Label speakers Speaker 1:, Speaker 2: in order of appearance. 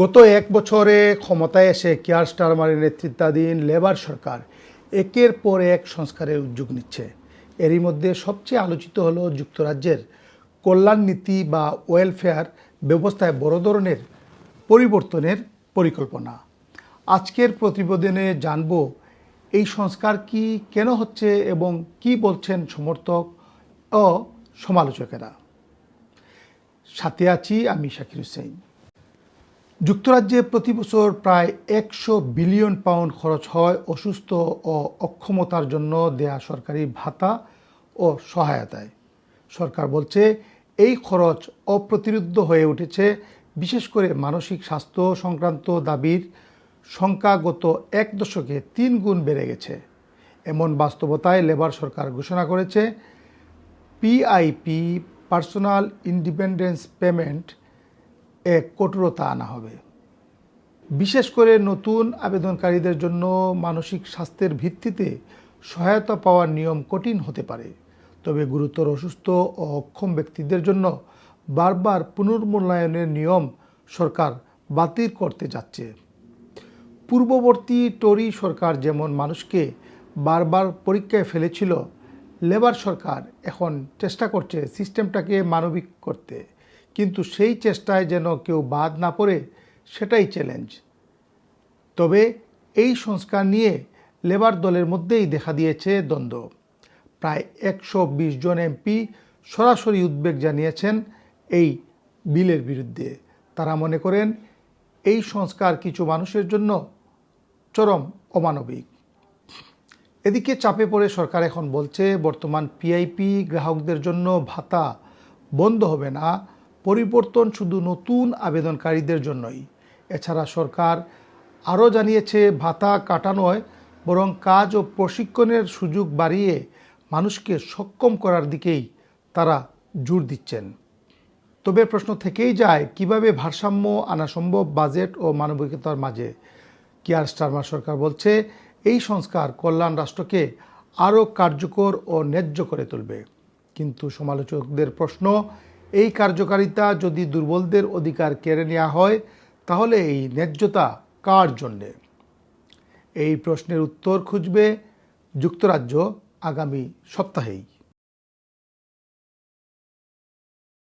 Speaker 1: গত এক বছরে ক্ষমতায় এসে কেয়ার স্টারমারের নেতৃত্বাধীন লেবার সরকার একের পর এক সংস্কারের উদ্যোগ নিচ্ছে। এরই মধ্যে সবচেয়ে আলোচিত হলো যুক্তরাজ্যের কল্যাণ নীতি বা ওয়েলফেয়ার ব্যবস্থায় বড় ধরনের পরিবর্তনের পরিকল্পনা। আজকের প্রতিবেদনে জানব, এই সংস্কার কি কেন হচ্ছে এবং কি বলছেন সমর্থক ও সমালোচকেরা? সাথে আছি আমি শাকির হুসেন। যুক্তরাজ্যে প্রতি বছর প্রায় একশো বিলিয়ন পাউন্ড খরচ হয় অসুস্থ ও অক্ষমতার জন্য দেয়া সরকারি ভাতা ও সহায়তায়। সরকার বলছে, এই খরচ অপ্রতিরোধ্য হয়ে উঠেছে, বিশেষ করে মানসিক স্বাস্থ্য সংক্রান্ত দাবির সংখ্যা গত এক দশকে তিন গুণ বেড়ে গেছে। এমন বাস্তবতায় লেবার সরকার ঘোষণা করেছে, পিআইপি, পার্সোনাল ইন্ডিপেন্ডেন্স পেমেন্ট এ কঠোরতা আনা হবে। বিশেষ করে নতুন আবেদনকারীদের জন্য মানসিক স্বাস্থ্যের ভিত্তিতে সহায়তা পাওয়ার নিয়ম কঠিন হতে পারে। তবে গুরুতর অসুস্থ ও অক্ষম ব্যক্তিদের জন্য বারবার পুনর্মূল্যায়নের নিয়ম সরকার বাতিল করতে যাচ্ছে। পূর্ববর্তী টরি সরকার যেমন মানুষকে বারবার পরীক্ষায় ফেলেছিল, লেবার সরকার এখন চেষ্টা করছে সিস্টেমটাকে মানবিক করতে। কিন্তু সেই চেষ্টায় যেন কেউ বাদ না পড়ে, সেটাই চ্যালেঞ্জ তবে এই সংস্কার নিয়ে লেবার দলের মধ্যেই দেখা দিয়েছে দ্বন্দ্ব। প্রায় একশো বিশ জন এমপি সরাসরি উদ্বেগ জানিয়েছেন এই বিলের বিরুদ্ধে। তারা মনে করেন, এই সংস্কার কিছু মানুষের জন্য চরম অমানবিক। এদিকে চাপে পড়ে সরকার এখন বলছে, বর্তমান পিআইপি গ্রাহকদের জন্য ভাতা বন্ধ হবে না। পরিবর্তন শুধু নতুন আবেদনকারীদের জন্যই। এছাড়া সরকার আরও জানিয়েছে, ভাতা কাটানোয় বরং কাজ ও প্রশিক্ষণের সুযোগ বাড়িয়ে মানুষকে সক্ষম করার দিকেই তারা জোর দিচ্ছেন। তবে প্রশ্ন থেকেই যায়, কীভাবে ভারসাম্য আনা সম্ভব বাজেট ও মানবিকতার মাঝে? কিয়ার স্টারমার সরকার বলছে, এই সংস্কার কল্যাণ রাষ্ট্রকে আরও কার্যকর ও ন্যায্য করে তুলবে। কিন্তু সমালোচকদের প্রশ্ন এই কার্যকারিতা যদি দুর্বলদের অধিকার কেড়ে নেওয়া হয়, তাহলে এই ন্যায্যতা কার জন্যে? এই প্রশ্নের উত্তর খুঁজবে যুক্তরাজ্য আগামী সপ্তাহেই।